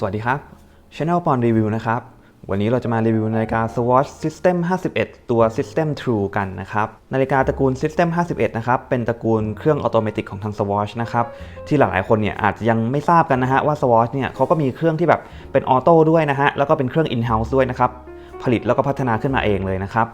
สวัสดีครับ Channel ปอนรีวิวนะครับ วันนี้เราจะมารีวิวนาฬิกา Swatch System 51 ตัว System True กันนะครับ นาฬิกาตระกูล System 51 นะครับ เป็นตระกูลเครื่องออโตเมติกของทาง Swatch นะครับ ที่หลายๆ คนเนี่ยอาจจะยังไม่ทราบกันนะฮะว่า Swatch เนี่ยเขาก็มีเครื่องที่แบบเป็นออโต้ด้วยนะฮะ แล้วก็เป็นเครื่อง in-house ด้วยนะครับผลิตแล้วก็พัฒนาขึ้นมาเองเลยนะครับ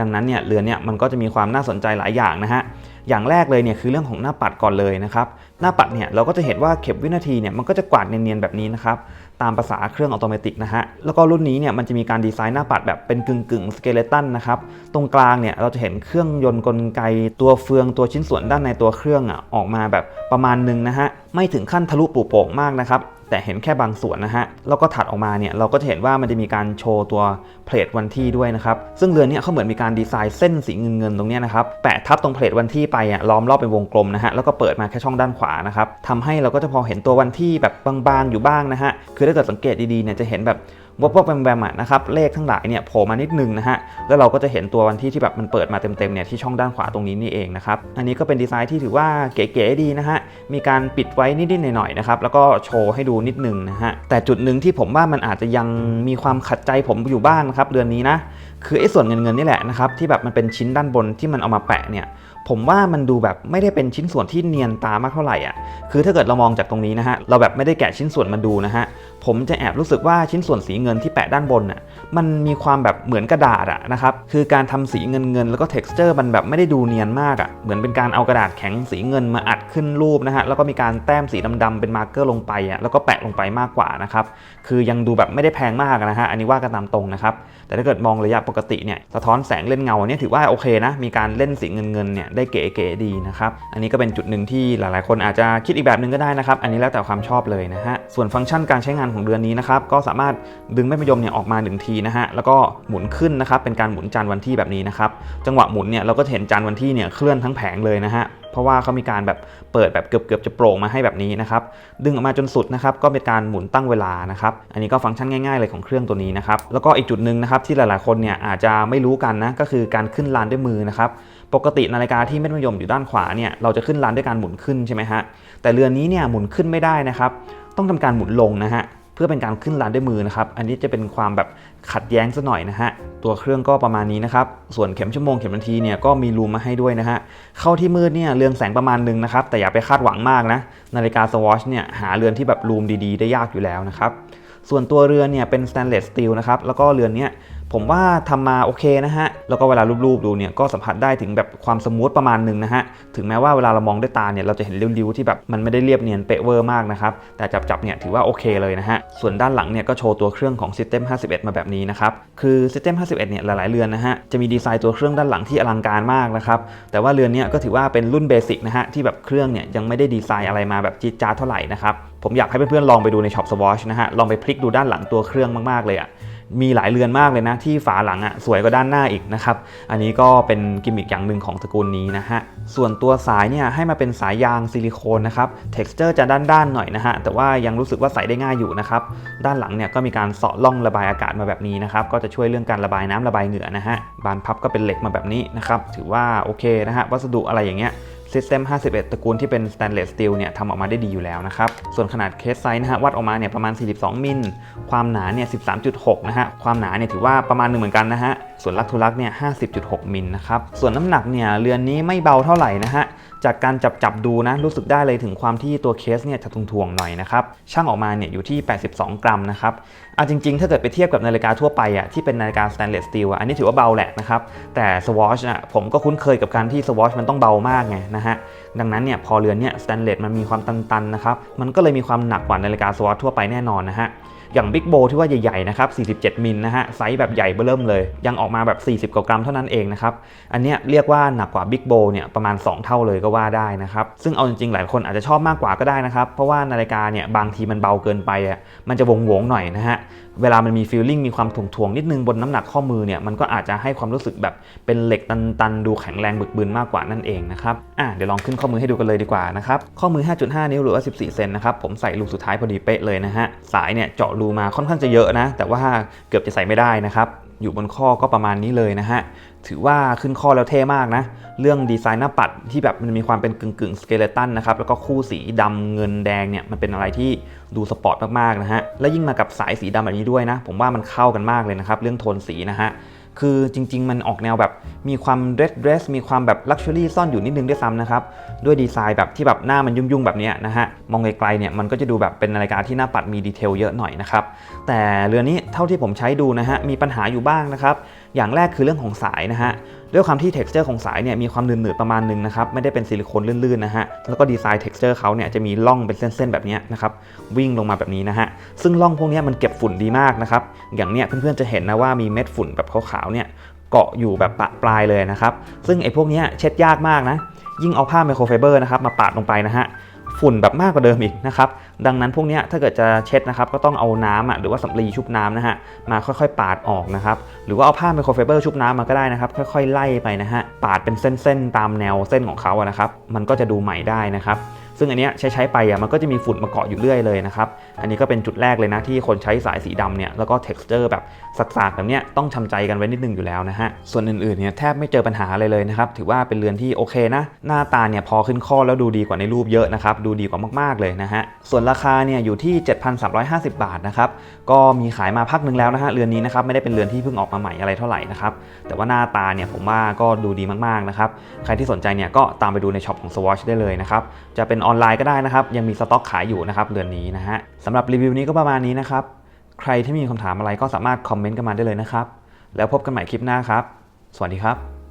ดังนั้นเนี่ยเรือนเนี่ยมันก็จะมีความน่าสนใจหลายอย่างนะฮะ อย่างแรกเลยเนี่ยคือเรื่องของหน้าปัดก่อนเลยนะครับ หน้าปัดเนี่ยเราก็จะเห็นว่าเข็มวินาทีเนี่ยมันก็จะกวาดเนียนๆแบบนี้นะครับ ตามภาษาเครื่องอัตโนมัตินะฮะ แล้วก็รุ่นนี้เนี่ยมันจะมีการดีไซน์หน้าปัดแบบเป็นกึ่งกึ่งสเกเลตันนะครับ ตรงกลางเนี่ยเราจะเห็นเครื่องยนต์กลไกตัวเฟืองตัวชิ้นส่วนด้านในตัวเครื่องอะออกมาแบบประมาณหนึงนะฮะ ไม่ถึงขั้นทะลุปลุโป่งมากนะครับแต่เห็นแค่บางส่วนนะฮะ แล้วก็ถัดออกมาเนี่ยเราก็จะเห็นว่ามันจะมีการโชว์ตัวเพลทวันที่ด้วยนะครับ ซึ่งเรือนเนี้เขาเหมือนมีการดีไซน์เส้นสีเงินเงินๆตรงนี้นะครับ แปะทับตรงเพลทวันที่ไปอะล้อมรอบเป็นวงกลมนะฮะ แล้วก็เปิดมาแค่ช่องด้านขวานะครับทำให้เราก็จะพอเห็นตัววันที่แบบบางๆอยู่บ้างนะฮะ คือถ้าเกิดสังเกตดีๆเนี่ยจะเห็นแบบวบๆแวมๆอะนะครับ เลขทั้งหลายเนี่ยโผล่มานิดนึงนะฮะ แล้วเราก็จะเห็นตัววันที่ที่แบบมันเปิดมาเต็มๆเนี่ยที่ช่องด้านขวาตรงนี้นี่เองนะครับ อันนี้ก็เป็นดีไซน์ที่ถือว่าเก๋ๆดีนะฮะ มีการปิดไว้นิดๆหน่อยๆนะครับแล้วก็โชว์ให้ดูนิดนึงนะฮะแต่จุดหนึ่งที่ผมว่ามันอาจจะยังมีความขัดใจผมอยู่บ้างนะครับเดือนนี้นะคือไอ้ส่วนเงินเงินนี่แหละนะครับที่แบบมันเป็นชิ้นด้านบนที่มันเอามาแปะเนี่ยผมว่ามันดูแบบไม่ได้เป็นชิ้นส่วนที่เนียนตามากเท่าไหร่อะคือถ้าเกิดเรามองจากตรงนี้นะฮะเราแบบไม่ได้แกะชิ้นส่วนมาดูนะฮะ ผมจะแอบรู้สึกว่าชิ้นส่วนสีเงินที่แปะด้านบนน่ะมันมีความแบบเหมือนกระดาษอะนะครับคือการทำสีเงินเงินแล้วก็ t e x t อร์มันแบบไม่ได้ดูเนียนมากอะเหมือนเป็นการเอากระดาษแข็งสีเงินมาอัดขึ้นรูปนะฮะแล้วก็มีการแต้มสีดำๆเป็นมาร์กเกอร์ลงไปอะแล้วก็แปะลงไปมากกว่านะครับคือยังดูแบบไม่ได้แพงมากนะฮะอันนี้ว่ากันตามตรงนะครับแต่ถ้าเกิดมองระยะปกติเนี่ยสะท้อนแสงเล่นเงาเนี่ยถือว่าโอเคนะมีการเล่นสีเงินเงินเนี่ยได้เก๋ๆดีนะครับอันนี้ก็เป็นจุดหนึ่งที่หลายๆ คนอาจจะคิดอีกแบบหนึ่งก็ได้นะครับอันนี้แล้วแต่ความชอบเลยนะฮะส่วนฟังก์ชันการใช้งานของเรือนนี้นะครับก็สามารถดึงแม่มะยมเนี่ยออกมาหนึ่งทีนะฮะแล้วก็หมุนขึ้นนะครับเป็นการหมุนจานวันที่แบบนี้นะครับจังหวะหมุนเนี่ยเราก็เห็นจานวันที่เนี่ยเคลื่อนทั้งแผงเลยนะฮะเพราะว่าเขามีการแบบเปิดแบบเกือบๆจะโปร่งมาให้แบบนี้นะครับดึงออกมาจนสุดนะครับก็เป็นการหมุนตั้งเวลานะครับอันนี้ก็ฟังก์ชันง่ายๆเลยของเครื่องตัวนี้นะครับแล้วก็อีกจุดหนึ่งนะครับที่หลายๆคนเนี่ยอาจจะไม่รู้กันนะก็คือการขึ้นลานด้วยมือนะครับปกตินาฬิกาที่เม็ดมยมอยู่ด้านขวาเนี่ยเราจะขึ้นลานด้วยการหมุนขึ้นใช่ไหมฮะแต่เรือนนี้เนี่ยหมุนขึ้นไม่ได้นะครับต้องทำการหมุนลงนะฮะ เพื่อเป็นการขึ้นลานด้วยมือนะครับ อันนี้จะเป็นความแบบขัดแย้งซะหน่อยนะฮะ ตัวเครื่องก็ประมาณนี้นะครับ ส่วนเข็มชั่วโมงเข็มนาทีเนี่ยก็มีรูมมาให้ด้วยนะฮะ เข้าที่มืดเนี่ยเรืองแสงประมาณหนึงนะครับ แต่อย่าไปคาดหวังมากนะ นาฬิกาสวอชเนี่ยหาเรือนที่แบบรูมดีๆ ได้ยากอยู่แล้วนะครับ ส่วนตัวเรือนเนี่ยเป็นสแตนเลสสตีลนะครับ แล้วก็เรือนเนี่ย ผมว่าทำมาโอเคนะฮะ แล้วก็เวลารูปๆดูเนี่ยก็สัมผัสได้ถึงแบบความสมูทประมาณหนึ่งนะฮะ ถึงแม้ว่าเวลาเรามองด้วยตาเนี่ยเราจะเห็นริ้วๆที่แบบมันไม่ได้เรียบเนียนเป๊ะเวอร์มากนะครับ แต่จับๆเนี่ยถือว่าโอเคเลยนะฮะ ส่วนด้านหลังเนี่ยก็โชว์ตัวเครื่องของ System 51 มาแบบนี้นะครับ คือ System 51 เนี่ยหลายๆเรือนนะฮะ จะมีดีไซน์ตัวเครื่องด้านหลังที่อลังการมากนะครับ แต่ว่าเรือนเนี้ก็ถือว่าเป็นรุ่นเบสิกนะฮะที่แบบเครื่องเนี่ยยังไม่ได้ดีไซน์อะไรมาแบบจี๊ดจ๊าเท่าไหร่นะครับผมอยากให้เพื่อนๆลองไปดูในช็อป Swatch นะฮะ ลองไปพลิกดูด้านหลังตัวเครื่องมากๆเลยอะ มีหลายเรือนมากเลยนะที่ฝาหลังอะ่ะสวยกว่าด้านหน้าอีกนะครับ อันนี้ก็เป็นกิมมิคอย่างหนึ่งของตระกูลนี้นะฮะ ส่วนตัวสายเนี่ยให้มาเป็นสายยางซิลิโคนนะครับ texture จะด้านๆหน่อยนะฮะ แต่ว่ายังรู้สึกว่าใส่ได้ง่ายอยู่นะครับ ด้านหลังเนี่ยก็มีการเสาะล่องระบายอากาศมาแบบนี้นะครับ ก็จะช่วยเรื่องการระบายน้ำระบายเหงื่อนะฮะ บานพับก็เป็นเหล็กมาแบบนี้นะครับ ถือว่าโอเคนะฮะ วัสดุอะไรอย่างเงี้ย System 51 ตระกูลที่เป็น Stainless Steel เนี่ยทำออกมาได้ดีอยู่แล้วนะครับ ส่วนขนาดเคสไซส์นะฮะวัดออกมาเนี่ยประมาณ 42 มิล ความหนาเนี่ย 13.6 นะฮะ ความหนาเนี่ยถือว่าประมาณหนึ่งเหมือนกันนะฮะ ส่วนลักทุลักเนี่ย 50.6 มิลนะครับ ส่วนน้ำหนักเนี่ยเรือนนี้ไม่เบาเท่าไหร่นะฮะ จากการจับจับดูนะรู้สึกได้เลยถึงความที่ตัวเคสเนี่ยจะทวงๆหน่อยนะครับช่างออกมาเนี่ยอยู่ที่ 82 กรัมนะครับอาจริงๆ ถ้าเกิดไปเทียบกับนาฬิกาทั่วไปอะที่เป็นนาฬิกา stainless steel อะอันนี้ถือว่าเบาแหละนะครับแต่ Swatch อะผมก็คุ้นเคยกับการที่ Swatch มันต้องเบามากไงนะฮะดังนั้นเนี่ยพอเรือนเนี่ย stainless มันมีความตันๆนะครับมันก็เลยมีความหนักกว่านาฬิกา Swatch ทั่วไปแน่นอนนะฮะ อย่าง Big Bow ที่ว่าใหญ่ๆนะครับ47 มิลนะฮะไซส์แบบใหญ่เบื้อเริ่มเลย ยังออกมาแบบ 40กว่ากรัมเท่านั้นเองนะครับอันเนี้ยเรียกว่าหนักกว่า Big Bow เนี่ยประมาณ 2 เท่าเลยก็ว่าได้นะครับซึ่งเอาจริงๆ หลายคนอาจจะชอบมากกว่าก็ได้นะครับเพราะว่านาฬิกาเนี่ยบางทีมันเบาเกินไปอะมันจะวงวงๆหน่อยนะฮะเวลามันมีฟีลลิ่งมีความถ่วงๆนิดนึงบนน้ำหนักข้อมือเนี่ยมันก็อาจจะให้ความรู้สึกแบบเป็นเหล็กตันๆ ดูแข็งแรงบึกบึนมากกว่านั่นเองนะครับอะเดี๋ยวลองขึ้นข้อมือให้ดูกันเลยดีกว่านะครับข้อมือ 5.5 นิ้วหรือว่า14 เซนนะครับผมใส่รูสุดท้ายพอดีเป๊ะเลยนะฮะสายเนี่ยเจาะรูมาค่อนข้างจะเยอะนะ แต่ว่าเกือบจะใส่ไม่ได้นะครับ อยู่บนข้อก็ประมาณนี้เลยนะฮะ ถือว่าขึ้นข้อแล้วเท่มากนะ เรื่องดีไซน์หน้าปัดที่แบบมันมีความเป็นกึ่งกึ่งสเกเลตันนะครับ แล้วก็คู่สีดำเงินแดงเนี่ย มันเป็นอะไรที่ดูสปอร์ตมากๆนะฮะ และยิ่งมากับสายสีดำแบบนี้ด้วยนะ ผมว่ามันเข้ากันมากเลยนะครับ เรื่องโทนสีนะฮะ คือจริง ๆ มันออกแนวแบบมีความเรดเดรสมีความแบบลักชัวรี่ซ่อนอยู่นิดนึงด้วยซ้ำนะครับ ด้วยดีไซน์แบบที่แบบหน้ามันยุ่งๆ แบบนี้นะฮะ มองไกลๆเนี่ยมันก็จะดูแบบเป็นนาฬิกาที่หน้าปัดมีดีเทลเยอะหน่อยนะครับ แต่เรือนนี้เท่าที่ผมใช้ดูนะฮะมีปัญหาอยู่บ้างนะครับ อย่างแรกคือเรื่องของสายนะฮะ ด้วยความที่ texture ของสายเนี่ยมีความหนืดๆประมาณนึงนะครับไม่ได้เป็นซิลิโคนลื่นๆนะฮะแล้วก็ดีไซน์ texture เขาเนี่ยจะมีร่องเป็นเส้นๆแบบนี้นะครับวิ่งลงมาแบบนี้นะฮะซึ่งร่องพวกนี้มันเก็บฝุ่นดีมากนะครับอย่างเนี้ยเพื่อนๆจะเห็นนะว่ามีเม็ดฝุ่นแบบขาวๆเนี่ยเกาะอยู่แบบปะปลายเลยนะครับซึ่งไอ้พวกนี้เช็ดยากมากนะยิ่งเอาผ้าไมโครไฟเบอร์นะครับมาปาดลงไปนะฮะฝุ่นแบบมากกว่าเดิมอีกนะครับดังนั้นพวกนี้ถ้าเกิดจะเช็ดนะครับก็ต้องเอาน้ำอะหรือว่าสำลีชุบน้ำนะฮะมาค่อยๆ ปาดออกนะครับ หรือว่าเอาผ้าไมโครไฟเบอร์ชุบน้ำมาก็ได้นะครับ ค่อยๆ ไล่ไปนะฮะปาดเป็นเส้นๆตามแนวเส้นของเขาอะนะครับ มันก็จะดูใหม่ได้นะครับ ซึ่งอันเนี้ยใช้ใช้ไปอะมันก็จะมีฝุ่นมาเกาะอยู่เรื่อยเลยนะครับ อันนี้ก็เป็นจุดแรกเลยนะที่คนใช้สายสีดำเนี่ยแล้วก็ texture แบบสักๆแบบเนี้ยต้องทำใจกันไว้นิดนึงอยู่แล้วนะฮะ ส่วนอื่นๆเนี่ยแทบไม่เจอปัญหาอะไรเลยนะครับ ถือว่าเป็นเรือนที่โอเคนะ หน้าตาเนี่ยพอขึ้นข้อแล้วดูดีกว่าในรูปเยอะนะครับ ดูดีกว่ามากๆเลยนะฮะ ส่วนราคาเนี่ยอยู่ที่ 7,350 บาทนะครับ ก็มีขายมาพักหนึ่งแล้วนะฮะ เรือนนี้นะครับไม่ได้เป็นเรือนที่เพิ่งออกมาใหม่อะไรเท่าไหร่นะครับ แต่ว่าหน้าตาเนี่ยผมว่าก็ดูดีมากๆนะครับ ใครที่สนใจเนี่ยก็ตามไปดูในช็อปของ Swatch ได้เลยนะครับ จะเป็นออนไลน์ก็ได้นะครับ ยังมีสต็อกขายอยู่นะครับเดือนนี้นะฮะสำหรับรีวิวนี้ก็ประมาณนี้นะครับ ใครที่มีคำถามอะไรก็สามารถคอมเมนต์กันมาได้เลยนะครับ แล้วพบกันใหม่คลิปหน้าครับ สวัสดีครับ